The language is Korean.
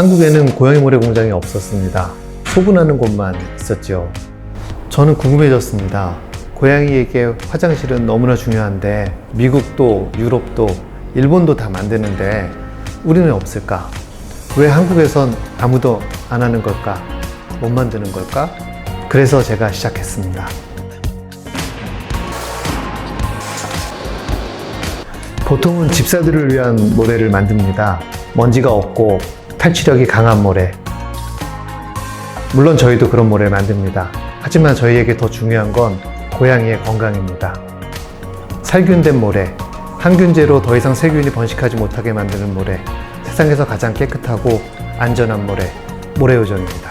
한국에는 고양이 모래 공장이 없었습니다. 소분하는 곳만 있었죠. 저는 궁금해졌습니다. 고양이에게 화장실은 너무나 중요한데 미국도 유럽도 일본도 다 만드는데 우리는 없을까? 왜 한국에선 아무도 안 하는 걸까? 못 만드는 걸까? 그래서 제가 시작했습니다. 보통은 집사들을 위한 모래를 만듭니다. 먼지가 없고 탈취력이 강한 모래. 물론 저희도 그런 모래를 만듭니다. 하지만 저희에게 더 중요한 건 고양이의 건강입니다. 살균된 모래, 항균제로 더 이상 세균이 번식하지 못하게 만드는 모래, 세상에서 가장 깨끗하고 안전한 모래, 모래요정입니다.